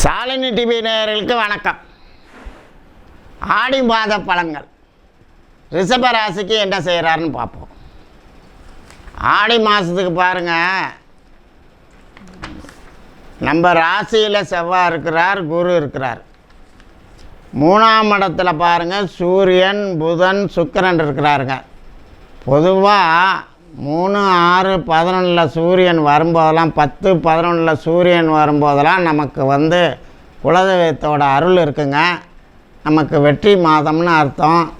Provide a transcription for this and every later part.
Shalini TV நேயர்களுக்கு வணக்கம். ஆடி மாத பழங்கள் ரிஷப ராசிக்கு என்ன செய்கிறாருன்னு பார்ப்போம். ஆடி மாதத்துக்கு பாருங்க. நம்ம ராசியில் செவ்வாய் இருக்கிறார் குரு இருக்கிறார். மூணாம் இடத்துல பாருங்கள் சூரியன் புதன் சுக்கரன் இருக்கிறாருங்க. பொதுவாக மூணு ஆறு பதினொன்றில் சூரியன் வரும்போதெல்லாம் பத்து பதினொன்றில் சூரியன் வரும்போதெல்லாம் நமக்கு வந்து குலதெய்வத்தோட அருள் இருக்குங்க. நமக்கு வெற்றி மாதம்னு அர்த்தம்.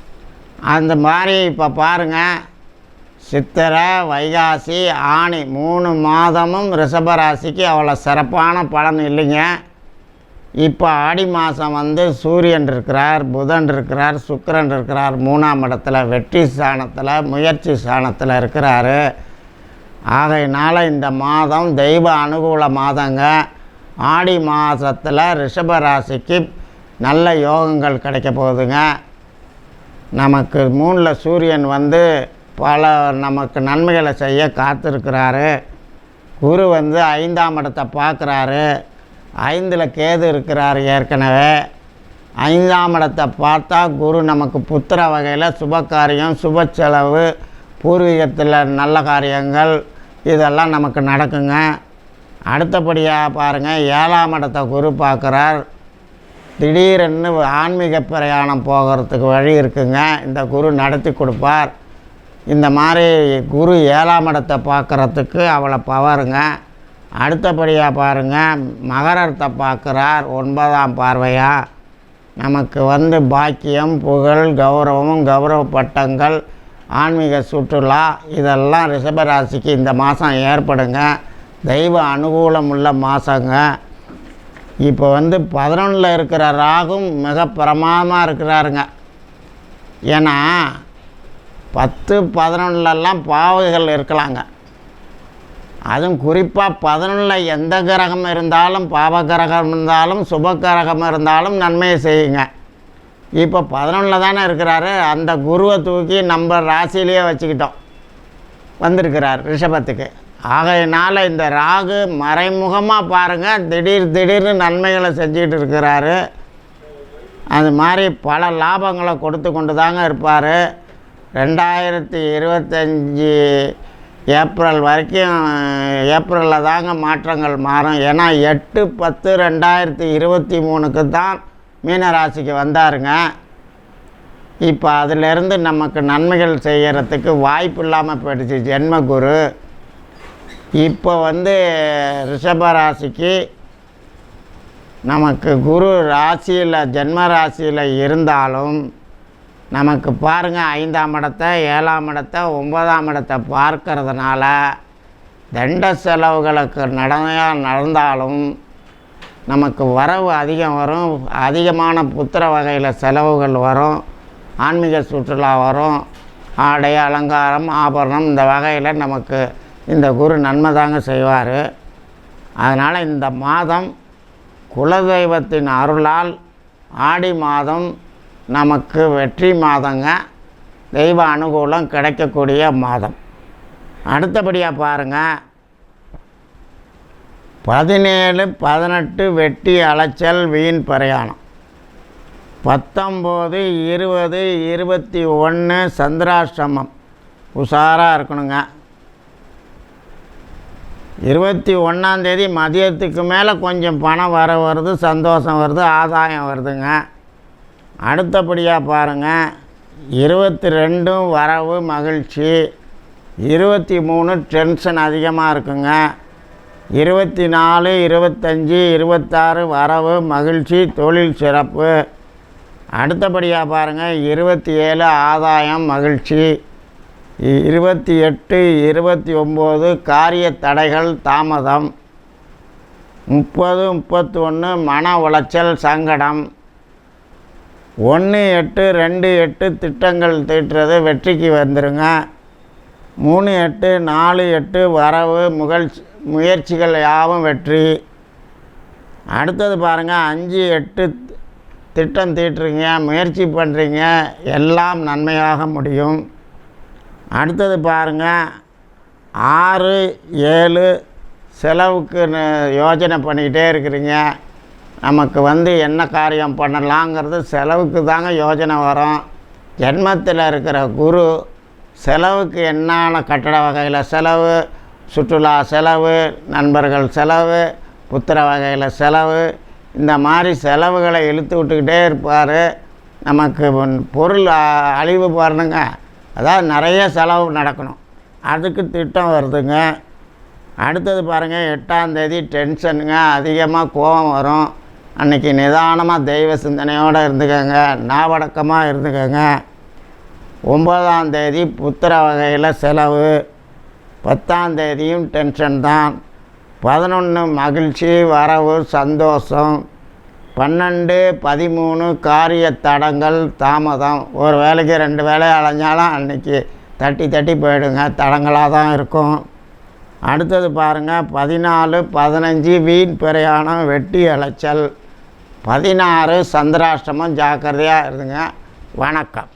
அந்த மாதிரி இப்போ பாருங்கள் சித்திரை வைகாசி ஆணி மூணு மாதமும் ரிஷபராசிக்கு அவ்வளோ சிறப்பான பலன் இல்லைங்க. இப்போ ஆடி மாதம் வந்து சூரியன் இருக்கிறார் புதன் இருக்கிறார் சுக்கரன் இருக்கிறார். மூணாம் இடத்துல வெற்றி ஸ்தானத்தில் முயற்சி ஸ்தானத்தில் இருக்கிறாரு. ஆகையினால் இந்த மாதம் தெய்வ அனுகூல மாதங்க. ஆடி மாதத்தில் ரிஷபராசிக்கு நல்ல யோகங்கள் கிடைக்க போகுதுங்க. நமக்கு மூணில் சூரியன் வந்து பல நமக்கு நன்மைகளை செய்ய காத்திருக்கிறாரு. குரு வந்து ஐந்தாம் இடத்தை பார்க்குறாரு. ஐந்தில் கேது இருக்கிறார் ஏற்கனவே. ஐந்தாம் இடத்தை பார்த்தா குரு நமக்கு புத்திர வகையில் சுப காரியம் சுப செலவு பூர்வீகத்தில் நல்ல காரியங்கள் இதெல்லாம் நமக்கு நடக்குங்க. அடுத்தபடியாக பாருங்கள் ஏழாம் இடத்தை குரு பார்க்குறார். திடீரென்னு ஆன்மீக பிரயாணம் போகிறதுக்கு வழி இருக்குங்க. இந்த குரு நடத்தி கொடுப்பார். இந்த மாதிரி குரு ஏழாம் இடத்தை பார்க்குறதுக்கு அவ்வளோ பவருங்க. அடுத்தபடியாக பாருங்கள் மகரத்தை பார்க்குறார் ஒன்பதாம் பார்வையாக நமக்கு வந்து பாக்கியம் புகழ் கௌரவம் கௌரவ பட்டங்கள் ஆன்மீக சுற்றுலா இதெல்லாம் ரிஷபராசிக்கு இந்த மாதம் ஏற்படுங்க. தெய்வ அனுகூலம் உள்ள மாதங்க இப்போ வந்து பதினொன்றில் இருக்கிற ராகும் மிக பிரமாதமாக இருக்கிறாருங்க. ஏன்னா பத்து பதினொன்றுலலாம் பாவைகள் இருக்கலாங்க. அதுவும் குறிப்பாக பதினொன்றில் எந்த கிரகம் இருந்தாலும் பாப கிரகம் இருந்தாலும் சுப கிரகம் இருந்தாலும் நன்மையை செய்யுங்க. இப்போ பதினொன்றில் தானே இருக்கிறாரு அந்த குருவை தூக்கி நம்ம ராசியிலேயே வச்சுக்கிட்டோம். வந்திருக்கிறார் ரிஷபத்துக்கு. ஆகையினால் இந்த ராகு மறைமுகமாக பாருங்கள் திடீர் திடீர்னு நன்மைகளை செஞ்சுக்கிட்டு இருக்கிறாரு. அது மாதிரி பல லாபங்களை கொடுத்து கொண்டு தாங்க இருப்பார். ரெண்டாயிரத்தி இருபத்தஞ்சி ஏப்ரல் வரைக்கும் ஏப்ரலில் தாங்க மாற்றங்கள் மாறும். ஏன்னா எட்டு பத்து ரெண்டாயிரத்தி இருபத்தி மூணுக்கு தான் மீனராசிக்கு வந்தாருங்க. இப்போ அதிலிருந்து நமக்கு நன்மைகள் செய்கிறதுக்கு வாய்ப்பு இல்லாமல் போயிடுச்சு. ஜென்மகுரு. இப்போ வந்து ரிஷபராசிக்கு நமக்கு குரு ராசியில் ஜென்ம ராசியில் இருந்தாலும் நமக்கு பாருங்கள் ஐந்தாம் இடத்தை ஏழாம் இடத்தை ஒன்பதாம் இடத்தை பார்க்கறதுனால தண்ட செலவுகளுக்கு நடனையாக நடந்தாலும் நமக்கு வரவு அதிகம் வரும். அதிகமான புத்திர வகையில் செலவுகள் வரும். ஆன்மீக சுற்றுலா வரும். ஆடை அலங்காரம் ஆபரணம் இந்த வகையில் நமக்கு இந்த குரு நன்மை தாங்க செய்வார். அதனால் இந்த மாதம் குலதெய்வத்தின் அருளால் ஆடி மாதம் நமக்கு வெற்றி மாதங்க தெய்வ அனுகூலம் கிடைக்கக்கூடிய மாதம். அடுத்தபடியாக பாருங்கள் பதினேழு பதினெட்டு வெட்டி அலைச்சல் வீண் பிரயாணம். பத்தொம்போது இருபது இருபத்தி ஒன்று சந்திராஷ்டிரமம் உஷாராக இருக்கணுங்க. இருபத்தி ஒன்றாந்தேதி மதியத்துக்கு மேலே கொஞ்சம் பணம் வர வருது சந்தோஷம் வருது ஆதாயம் வருதுங்க. அடுத்தபடியாக பாருங்கள் இருபத்தி ரெண்டும் வரவு மகிழ்ச்சி. இருபத்தி மூணு டென்ஷன் அதிகமாக இருக்குங்க. இருபத்தி நாலு இருபத்தஞ்சி இருபத்தாறு வரவு மகிழ்ச்சி தொழில் சிறப்பு. அடுத்தபடியாக பாருங்கள் இருபத்தி ஏழு ஆதாயம் மகிழ்ச்சி. இருபத்தி எட்டு இருபத்தி ஒம்பது காரிய தடைகள் தாமதம். முப்பது முப்பத்தி ஒன்று மன உளைச்சல் சங்கடம். ஒன்று எட்டு ரெண்டு எட்டு திட்டங்கள் தீட்டுறது வெற்றிக்கு வந்துருங்க. மூணு எட்டு நாலு எட்டு வரவு முகழ்ச்சி முயற்சிகள் யாவும் வெற்றி. அடுத்தது பாருங்கள் அஞ்சு எட்டு திட்டம் தீட்டுறீங்க முயற்சி பண்ணுறீங்க எல்லாம் நன்மையாக முடியும். அடுத்தது பாருங்கள் ஆறு ஏழு செலவுக்கு யோஜனை பண்ணிக்கிட்டே இருக்கிறீங்க. நமக்கு வந்து என்ன காரியம் பண்ணலாங்கிறது செலவுக்கு தாங்க யோஜனை வரும். ஜென்மத்தில் இருக்கிற குரு செலவுக்கு என்னான கட்டட வகையில் செலவு சுற்றுலா செலவு நண்பர்கள் செலவு புத்திர வகையில் செலவு இந்த மாதிரி செலவுகளை இழுத்து விட்டுக்கிட்டே இருப்பார். நமக்கு பொருள் அழிவு பாருங்க அதாவது நிறைய செலவு நடக்கணும். அதுக்கு திட்டம் வருதுங்க. அடுத்தது பாருங்கள் எட்டாம் தேதி டென்ஷனுங்க அதிகமாக கோபம் வரும். அன்னைக்கு நிதானமாக தெய்வ சிந்தனையோடு இருந்துக்கோங்க நாவடக்கமாக இருந்துக்கோங்க. ஒம்பதாம் தேதி புத்திர வகையில் செலவு. பத்தாம் தேதியும் டென்ஷன் தான். பதினொன்று மகிழ்ச்சி வரவு சந்தோஷம். பன்னெண்டு பதிமூணு காரிய தடங்கள் தாமதம். ஒரு வேலைக்கு ரெண்டு வேலை அலைஞ்சாலும் அன்றைக்கி தட்டி தட்டி போயிடுங்க தடங்களாக தான் இருக்கும். அடுத்தது பாருங்கள் பதினாலு பதினஞ்சு வீண் பிரயாணம் வெட்டி அலைச்சல். பதினாறு சந்திராஷ்டமம் ஜாக்கிரதையாக இருந்துங்க. வணக்கம்.